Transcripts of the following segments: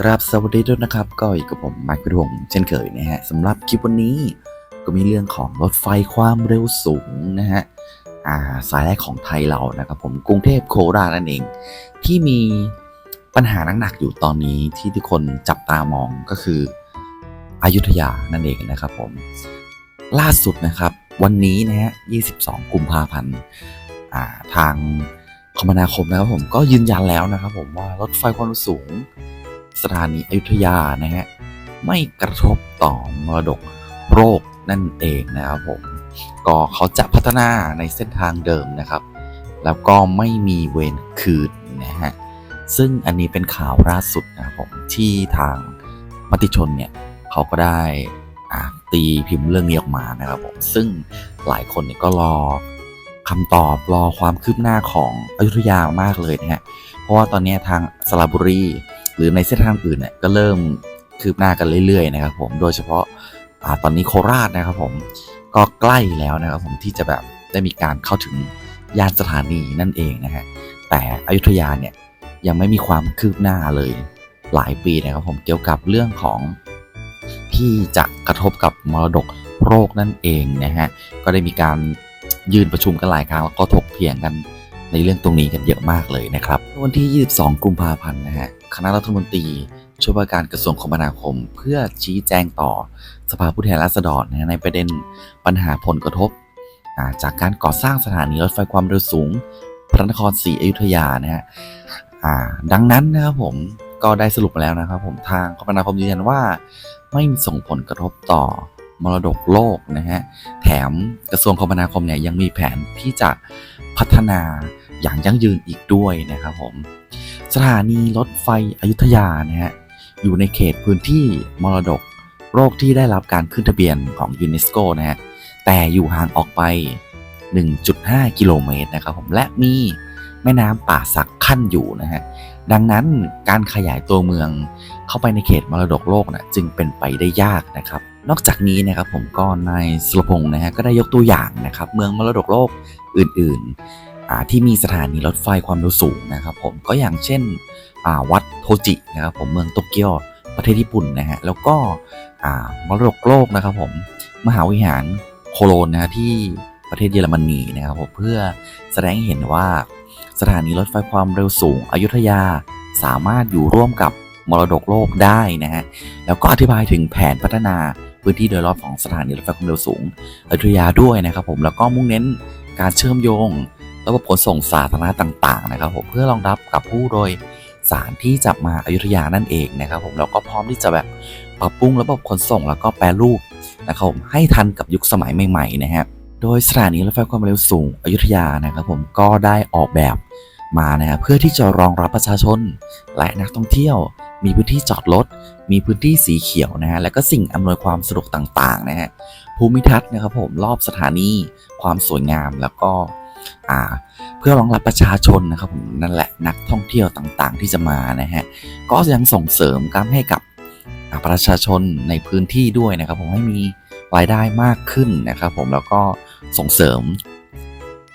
ครับสวัสดีด้วยนะครับ ก็อยู่กับผมมาร์คพิรวงศ์เช่นเคยนะฮะสำหรับคลิปวันนี้ก็มีเรื่องของรถไฟความเร็วสูงนะฮะอ่าสายแรกของไทยเรานะครับผมกรุงเทพโคราชนั่นเอง ที่มีปัญหาหนักๆอยู่ตอนนี้ที่ทุกคนจับตามองก็คืออยุธยานั่นเองนะครับผมล่าสุดนะครับวันนี้นะฮะ 22 กุมภาพันธ์อ่าทางคมนาคมนะครับผมก็ยืนยันแล้วนะครับผมว่ารถไฟความเร็วสูง สถานีอยุธยานะฮะไม่กระทบต่อมรดกโรคนั่นเองนะครับผมก็เขาจะพัฒนาในเส้นทางเดิมนะครับ แล้วก็ไม่มีเวรคืนนะฮะซึ่งอันนี้เป็นข่าวล่าสุดนะครับผมที่ทางมติชนเนี่ยเขาก็ได้ตีพิมพ์เรื่องนี้ออกมานะครับผมซึ่งหลายคนเนี่ยก็รอคำตอบรอความคืบหน้าของอยุธยามากเลยนะฮะเพราะว่าตอนนี้ทางสระบุรี หรือในเส้นทางอื่นเนี่ยก็เริ่มคืบหน้ากันเรื่อยๆนะครับผมโดยเฉพาะอาตอนนี้โคราชนะครับผมก็ใกล้แล้วนะครับผมที่จะแบบได้มีการเข้าถึงย่านสถานีนั่นเองนะฮะแต่อยุธยาเนี่ยยังไม่มีความคืบหน้าเลยหลายปีนะครับผมเกี่ยวกับเรื่องของที่จะกระทบกับมรดกโรคนั่นเองนะฮะก็ได้มีการยืนประชุมกันหลายครั้งแล้วก็ถกเถียงกันในเรื่องตรงนี้กันเยอะมากเลยนะครับ วันที่ 22 กุมภาพันธ์นะฮะ คณะรัฐมนตรีช่วยว่าการกระทรวงคมนาคม เพื่อชี้แจงต่อสภาผู้แทนราษฎรในประเด็นปัญหาผลกระทบ จากการก่อสร้างสถานีรถไฟความเร็วสูง พระนครศรีอยุธยานะฮะอ่าดังนั้นนะครับผมก็ได้สรุปมาแล้วนะครับผมทางคมนาคมยืนยันว่า ไม่มีส่งผลกระทบต่อมรดกโลกนะฮะแถมกระทรวงคมนาคมเนี่ยยังมีแผนที่จะพัฒนา อย่างยั่งยืนอีกด้วยนะครับผมสถานีรถไฟอยุธยานะฮะอยู่ในเขตพื้นที่มรดกโรคที่ได้รับการขึ้นทะเบียนของยูเนสโกนะฮะแต่อยู่ห่างออกไป 1.5 กิโลเมตรนะครับผมและมีแม่น้ำป่าสักขั้นอยู่นะฮะดังนั้นการขยายตัวเมืองเข้าไปในเขตมรดกโลกนะจึงเป็นไปได้ยากนะครับ นอกจากนี้นะครับผมก็นายสุรพงศ์นะฮะก็ได้ยกตัวอย่างนะครับ เมืองมรดกโลกอื่นๆ ที่มีสถานีรถไฟความเร็วสูงนะครับผมก็อย่างเช่นวัดโทจินะครับผมเมืองโตเกียวประเทศญี่ปุ่นนะฮะแล้วก็มรดกโลกนะครับผมมหาวิหารโคโลนนะฮะที่ประเทศเยอรมนีนะครับผมเพื่อแสดงให้เห็นว่าสถานีรถไฟความเร็วสูงอยุธยาสามารถอยู่ร่วมกับมรดกโลกได้นะฮะแล้วก็อธิบายถึงแผนพัฒนาพื้นที่โดยรอบของสถานีรถไฟความเร็วสูงอยุธยาด้วยนะครับผมแล้วก็มุ่งเน้นการเชื่อมโยง ระบบขนส่งสาธารณะต่างๆนะครับผมเพื่อรองรับกับผู้โดยสารที่จะมาอายุทยานั่นเองนะครับผมแล้วก็พร้อมที่จะแบบปรับปรุงระบบขนส่งแล้วก็แปรรูปนะครับผมให้ทันกับยุคสมัยใหม่ๆนะฮะโดยสถานีรถไฟความเร็วสูงอยุธยานะครับผมก็ได้ออกแบบมานะฮะเพื่อที่จะรองรับประชาชน และนักท่องเที่ยว มีพื้นที่จอดรถมีพื้นที่สีเขียวนะฮะและก็สิ่งอำนวยความสะดวกต่างๆนะฮะภูมิทัศน์นะครับผมรอบสถานีความสวยงามแล้วก็ เพื่อรองรับประชาชนนะครับผมนั่นแหละนักท่องเที่ยวต่างๆ ที่จะมานะฮะก็ยังส่งเสริมการให้กับประชาชนในพื้นที่ด้วยนะครับ ผมให้มีรายได้มากขึ้นนะครับ ผมแล้วก็ส่งเสริม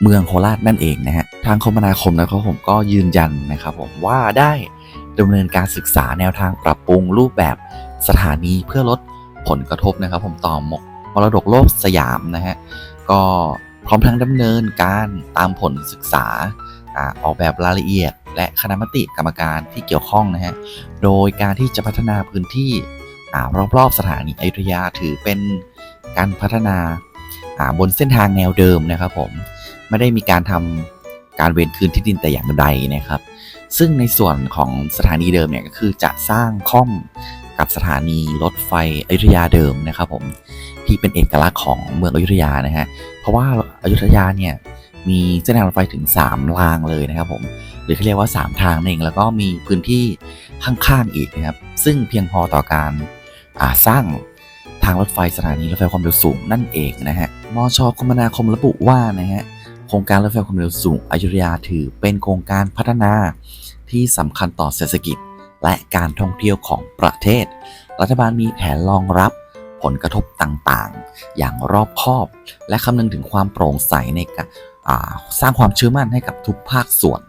เมืองโคราชนั่นเองนะฮะทางคมนาคมนะครับผมก็ยืนยันนะครับ ผมว่าได้ดำเนินการศึกษาแนวทางปรับปรุงรูปแบบสถานีเพื่อลดผลกระทบนะครับ ผมต่อมรดกโลกสยามนะฮะก็ พร้อมทั้งดำเนินการตามผลศึกษาอออกแบบรายละเอียด และคณะมติกรรมการที่เกี่ยวข้องนะฮะ โดยการที่จะพัฒนาพื้นที่รอบๆสถานีอยุธยาถือเป็นการพัฒนาบนเส้นทางแนวเดิมนะครับผม ไม่ได้มีการทำการเวนคืนที่ดินแต่อย่างใดนะครับ ซึ่งในส่วนของสถานีเดิมเนี่ยก็คือจะสร้างข้อม กับสถานีรถไฟอยุธยาเดิมนะครับผมที่เป็นเอกลักษณ์ของเมืองอยุธยานะฮะเพราะว่าอายุทยาเนี่ยมีเส้นทางรถไฟถึง 3 รางเลยนะครับผมหรือเขาเรียกว่า 3 ทางนั่นเองแล้วก็มีพื้นที่ข้างๆอีกนะครับซึ่งเพียงพอต่อการาสร้างทางรถไฟสถานีรถไฟความเร็วสูงนั่นเองนะฮะมชคมนาคมระบุว่านะฮะโครงการรถไฟความเร็วสูงอยุธยาถือเป็นโครงการพัฒนาที่สำคัญต่อเศรษฐกิจ และการท่องเที่ยวของประเทศ รัฐบาลมีแผนรองรับผลกระทบต่างๆ อย่างรอบคอบ และคำนึงถึงความโปร่งใสในการสร้างความเชื่อมั่นให้กับทุกภาคส่วน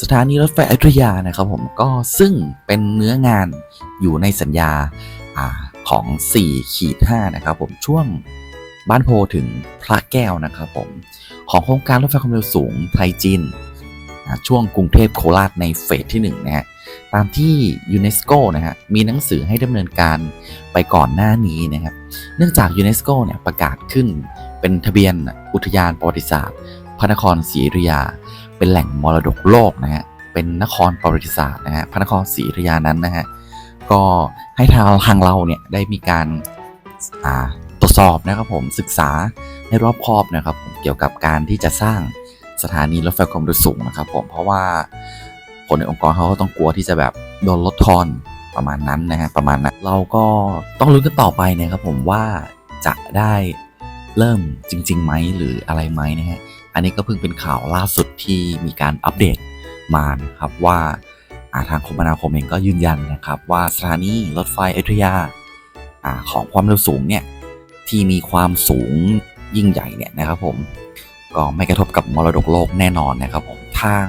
สถานีรถไฟอยุธยานะครับผมก็ซึ่งเป็นเนื้องานอยู่ในสัญญาอของ4ขีด5นะครับผมช่วงบ้านโพถึงพระแก้วนะครับผมของโครงการรถไฟความเร็วสูงไทยจีนช่วงกรุงเทพโคราชในเฟสที่1นะฮะ ตามที่ยูเนสโกนะฮะมีหนังสือให้ดำเนินการไปก่อนหน้านี้นะครับ เนื่องจากยูเนสโกเนี่ยประกาศขึ้นเป็นทะเบียนอุทยานประวัติศาสตร์ พระนครศรีอยุธยา เป็นแหล่งมรดกโลกนะฮะเป็นนครประวัติศาสตร์นะฮะพระนครศรีอยุธยานั้นนะฮะก็ให้ทางทางเราเนี่ยได้มีการาตรวจสอบนะครับผมศึกษาให้รอบคอบนะครับผมเกี่ยวกับการที่จะสร้างสถานีรถไฟความเร็วสูงนะครับผมเพราะว่า คนในองค์กรเขาก็ต้องกลัวที่จะแบบโดนลดทอนประมาณนั้นนะฮะประมาณนั้นเราก็ต้องลุ้นกันต่อไปนะครับผมว่าจะได้เริ่มจริงๆไหมหรืออะไรไหมนะฮะอันนี้ก็เพิ่งเป็นข่าวล่าสุดที่มีการอัปเดตมานะครับว่าาทางคมนาคมเองก็ยืนยันนะครับ ว่าสถานีรถไฟอยุธยาอของความเร็วสูงเนี่ยที่มีความสูงยิ่งใหญ่เนี่ยนะครับผมก็ไม่กระทบกับมรดกโลกแน่นอนนะครับผมทาง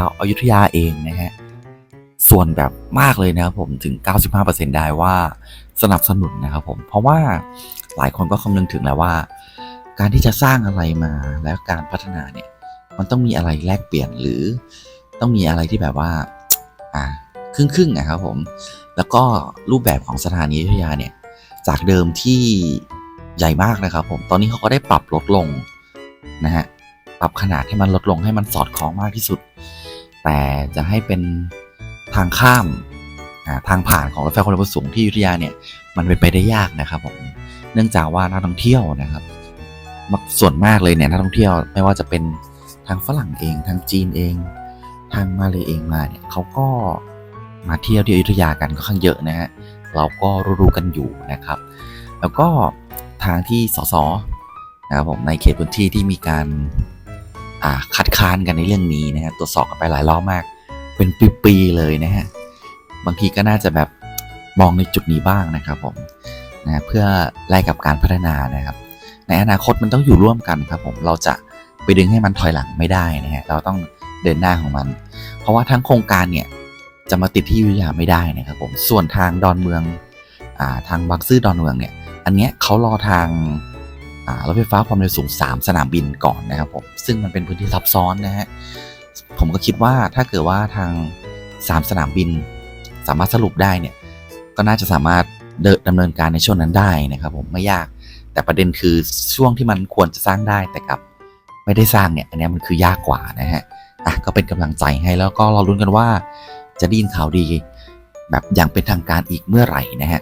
าวอายุทยาเองนะฮะส่วนแบบมากเลยนะครับผมถึง 95%ได้ว่าสนับสนุนนะครับผมเพราะว่าหลายคนก็คำนึงถึงแล้วว่า การที่จะสร้างอะไรมาแล้วการพัฒนาเนี่ยมันต้องมีอะไรแลกเปลี่ยนหรือต้องมีอะไรที่แบบว่าอ่าครึ่งครึ่งๆอะครับผมแล้วก็รูปแบบของสถานีอยุธยาเนี่ยจากเดิมที่ใหญ่มากนะครับผมตอนนี้เขาก็ได้ปรับลดลงนะฮะปรับขนาดให้มันลดลงให้มันสอดคล้องมากที่สุด แต่จะให้เป็นทางข้ามทางผ่านของรถไฟความเร็วสูงที่อยุธยาเนี่ยมันเป็นไปได้ยากนะครับผมเนื่องจากว่านักท่องเที่ยวนะครับส่วนมากเลยเนี่ยนักท่องเที่ยวไม่ว่าจะเป็นทางฝรั่งเอง ทางจีนเอง ทางมาเลยเองมาเนี่ยเขาก็มาเที่ยวที่อยุธยากันก็ค่อนข้างเยอะนะฮะเราก็รู้ๆกันอยู่นะครับ แล้วก็ทางที่สสนะครับผมในเขตพื้นที่ที่มีการ คัดค้านกันในเรื่องนี้นะฮะตรวจสอบกันไปหลายรอบมาก เป็นปีๆเลยนะฮะบางทีก็น่าจะแบบมองในจุดนี้บ้างนะครับผมนะเพื่อแลกกับการพัฒนานะครับ ในอนาคตมันต้องอยู่ร่วมกันครับผมเราจะไปดึงให้มันถอยหลังไม่ได้นะฮะเราต้องเดินหน้าของมัน เพราะว่าทั้งโครงการเนี่ยจะมาติดที่ยุธยาไม่ได้นะครับผมส่วนทางดอนเมืองอ่าทางบางซื่อดอนเมืองเนี่ย อันเนี้ยเขารอทาง รถไฟฟ้าความเร็วสูง 3 สนามบินก่อนนะครับผมซึ่งมันเป็นพื้นที่ซับซ้อนนะฮะผมก็คิดว่าถ้าเกิดว่าทาง 3 สนามบิน สามารถสรุปได้เนี่ยก็น่าจะสามารถเดินดำเนินการในช่วงนั้นได้นะครับ ผมไม่ยาก แต่ประเด็นคือช่วงที่มันควรจะสร้างได้แต่กับไม่ได้สร้างเนี่ยอันนี้มันคือยากกว่านะฮะอะก็เป็นกำลังใจให้แล้วก็เราลุ้นกันว่า จะได้ยินข่าวดี แบบอย่างเป็นทางการอีกเมื่อไหร่นะฮะ